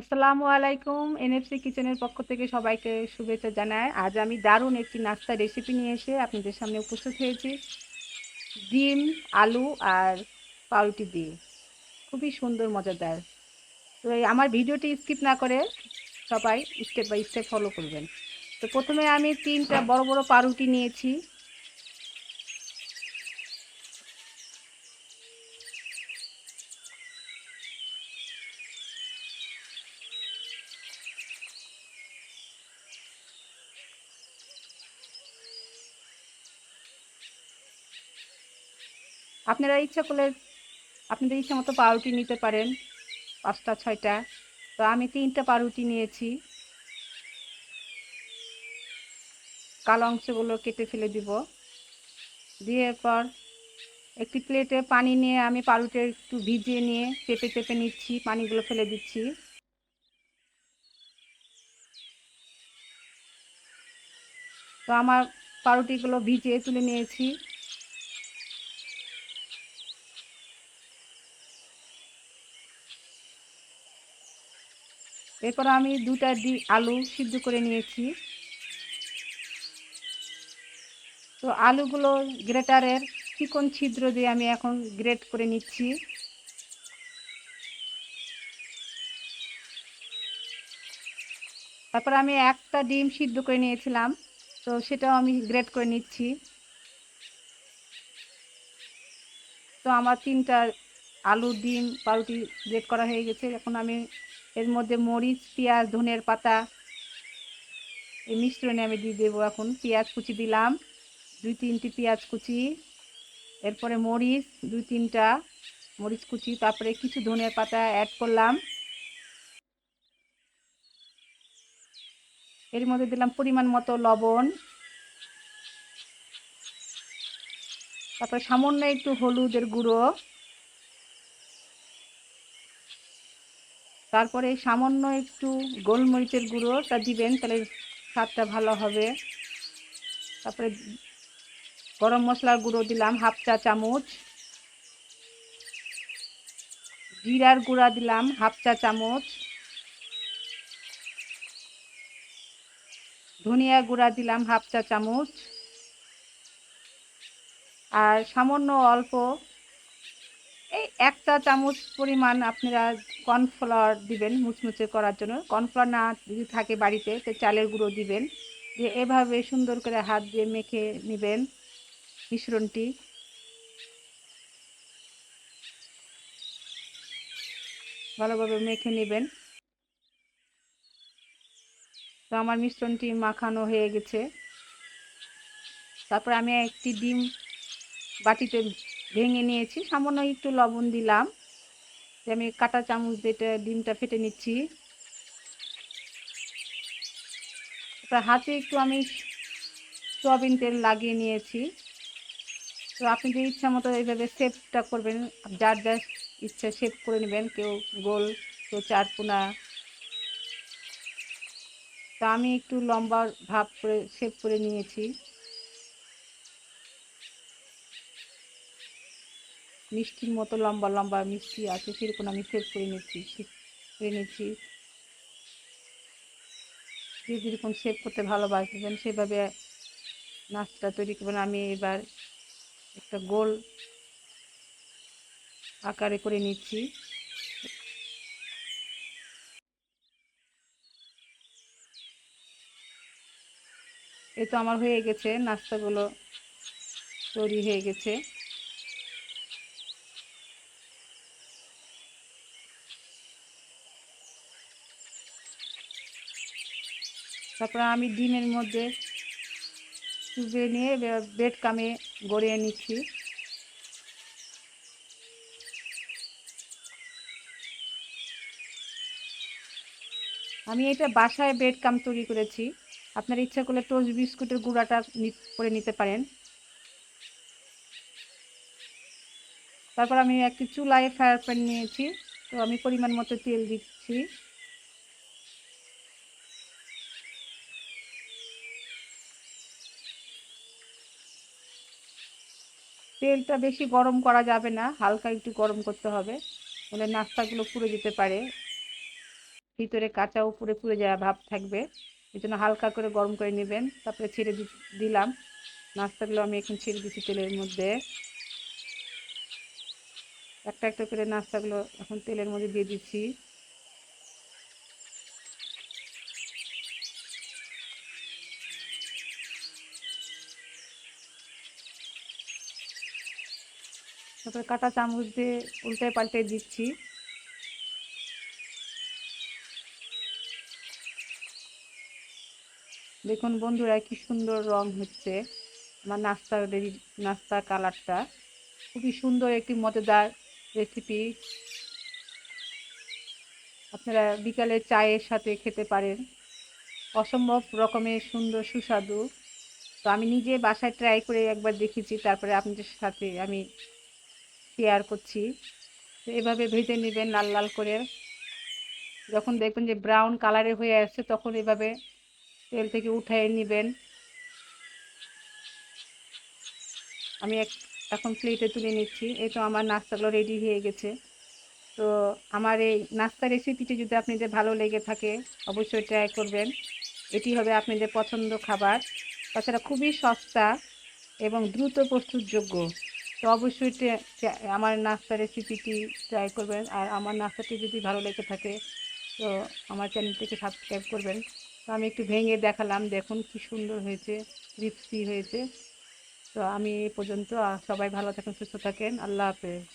আসসালামু আলাইকুম এনএফসি কিচেনের পক্ষ থেকে সবাইকে শুভেচ্ছা জানাই। আজ আমি দারুণ একটি নাস্তা রেসিপি নিয়ে এসে আপনাদের সামনে উপস্থিত হয়েছি। ডিম, আলু আর পাউরুটি দিয়ে। খুবই সুন্দর, মজাদার। তো আমার ভিডিওটি স্কিপ না করে সবাই স্টেপ বাই স্টেপ ফলো করবেন। তো প্রথমে আমি তিনটা বড় বড় পাউরুটি নিয়েছি। আপনারা ইচ্ছা করলে আপনাদের ইচ্ছা মতো পাউরুটি নিতে পারেন, পাঁচটা, ছয়টা। তো আমি তিনটা পাউরুটি নিয়েছি। কালো অংশগুলো কেটে ফেলে দিব। দিয়ে পর একটি প্লেটে পানি নিয়ে আমি পাউরুটি একটু ভিজিয়ে নিয়ে চেপে চেপে নিচ্ছি, পানিগুলো ফেলে দিচ্ছি। তো আমার পাউরুটিগুলো ভিজিয়ে তুলে নিয়েছি। এরপর আমি দুটা ডি আলু সিদ্ধ করে নিয়েছি। তো আলুগুলো গ্রেটারের চিকন ছিদ্র দিয়ে আমি এখন গ্রেট করে নিচ্ছি। তারপর আমি একটা ডিম সিদ্ধ করে নিয়েছিলাম, তো সেটাও আমি গ্রেট করে নিচ্ছি। তো আমার তিনটা আলু, ডিম, পাউরুটি গ্রেট করা হয়ে গেছে। এখন আমি এর মধ্যে মরিচ, পেঁয়াজ, ধনের পাতা এই মিশ্রণে আমি দিয়ে দেবো এখন। পেঁয়াজ কুচি দিলাম, দুই তিনটি পেঁয়াজ কুচি, এরপরে মরিচ, দুই তিনটা মরিচ কুচি, তারপরে কিছু ধনের পাতা অ্যাড করলাম। এর মধ্যে দিলাম পরিমাণ মতো লবণ। তারপরে সামান্য একটু হলুদের গুঁড়ো। তারপরে সামান্য একটু গোলমরিচের গুঁড়োটা দিবেন, তাহলে স্বাদটা ভালো হবে। তারপরে গরম মশলার গুঁড়ো দিলাম, হাফ চা চামচ। জিরার গুঁড়া দিলাম, হাফ চা চামচ। ধনিয়া গুঁড়া দিলাম, হাফ চা চামচ। আর সামান্য অল্প, এই একটা চামচ পরিমাণ আপনারা কর্নফ্লাওয়ার দিবেন, মুচমুচে করার জন্য। কর্নফ্লাওয়ার না যদি থাকে বাড়িতে, তো চালের গুঁড়ো দিবেন। যে এভাবে সুন্দর করে হাত দিয়ে মেখে নেবেন মিশ্রণটি। ভালোভাবে মেখে নেবেন। তো আমার মিশ্রণটি মাখানো হয়ে গেছে। তারপর আমি একটি ডিম বাটিতে ভেঙে নিয়েছি। সামান্য একটু লবণ দিলাম। আমি কাটা চামচ দিয়ে ডিমটা ফেটে নিচ্ছি। হাতে একটু আমি সয়াবিন তেল লাগিয়ে নিয়েছি। তো আপনি যে ইচ্ছা মতো এইভাবে শেপটা করবেন, যার যার ইচ্ছা শেপ করে নেবেন, কেউ গোল, কেউ চারকোনা তা আমি একটু লম্বা ভাব করে শেপ করে নিয়েছি। মিষ্টির মতো লম্বা লম্বা মিষ্টি আছে, সেরকম আমি সেভ করে নিচ্ছি করে নিচ্ছি যে যেরকম সেভ করতে ভালোবাসবেন, সেভাবে নাচটা তৈরি করবেন। আমি এবার একটা গোল আকারে করে নিচ্ছি। এই তো আমার হয়ে গেছে, নাস্তাগুলো তৈরি হয়ে গেছে। তারপরে আমি ডিমের মধ্যে চুবে নিয়ে বেড কামে গড়িয়ে নিচ্ছি। আমি এটা বাসায় বেড কাম তৈরি করেছি। আপনার ইচ্ছা করলে টোস্ট বিস্কুটের গুঁড়াটা করে নিতে পারেন। তারপর আমি একটি চুলায় ফ্রায়ার প্যান নিয়েছি। তো আমি পরিমাণ মতো তেল দিচ্ছি। তেলটা বেশি গরম করা যাবে না, হালকা একটু গরম করতে হবে। বলে নাস্তাগুলো পুড়ে যেতে পারে। ভিতরে কাঁচা উপরে পুড়ে যাওয়া ভাব থাকবে। এই জন্য হালকা করে গরম করে নেবেন, তারপরে ছেড়ে দিলাম। নাস্তাগুলো আমি এখন ছেড়ে দিচ্ছি তেলের মধ্যে। একটা একটা করে নাস্তাগুলো এখন তেলের মধ্যে দিয়ে দিচ্ছি। তারপরে কাঁটা চামচ দিয়ে উল্টে পাল্টে দিচ্ছি। দেখুন বন্ধুরা, কি সুন্দর রং হচ্ছে আমার নাস্তা নাস্তা কালারটা। খুবই সুন্দর একটি মজাদার রেসিপি আপনারা বিকালে চায়ের সাথে খেতে পারেন। অসম্ভব রকমের সুন্দর সুস্বাদু। তো আমি নিজে বাসায় ট্রাই করে একবার দেখেছি তারপরে আপনাদের সাথে আমি শেয়ার করছি। এভাবে ভেজে নেবেন, লাল লাল করে। যখন দেখবেন যে ব্রাউন কালারে হয়ে আসছে, তখন এভাবে তেল থেকে উঠিয়ে নেবেন। আমি এখন প্লেটে তুলে নিচ্ছি। এই তো আমার নাস্তাগুলো রেডি হয়ে গেছে। তো আমার এই নাস্তা রেসিপিটি যদি আপনাদের ভালো লেগে থাকে, অবশ্যই ট্রাই করবেন। এটি হবে আপনাদের পছন্দ খাবার। তাছাড়া খুবই সস্তা এবং দ্রুত প্রস্তুতযোগ্য। তো অবশ্যই আমার নাস্তা রেসিপিটি ট্রাই করবেন। আর আমার নাস্তাটি যদি ভালো লেগে থাকে, তো আমার চ্যানেলটিকে সাবস্ক্রাইব করবেন। তো আমি একটু ভেঙে দেখালাম, দেখুন কি সুন্দর হয়েছে রিপসি হয়েছে। তো আমি এ পর্যন্ত সবাই ভালো থাকেন, সুস্থ থাকেন। আল্লাহ হাফেজ।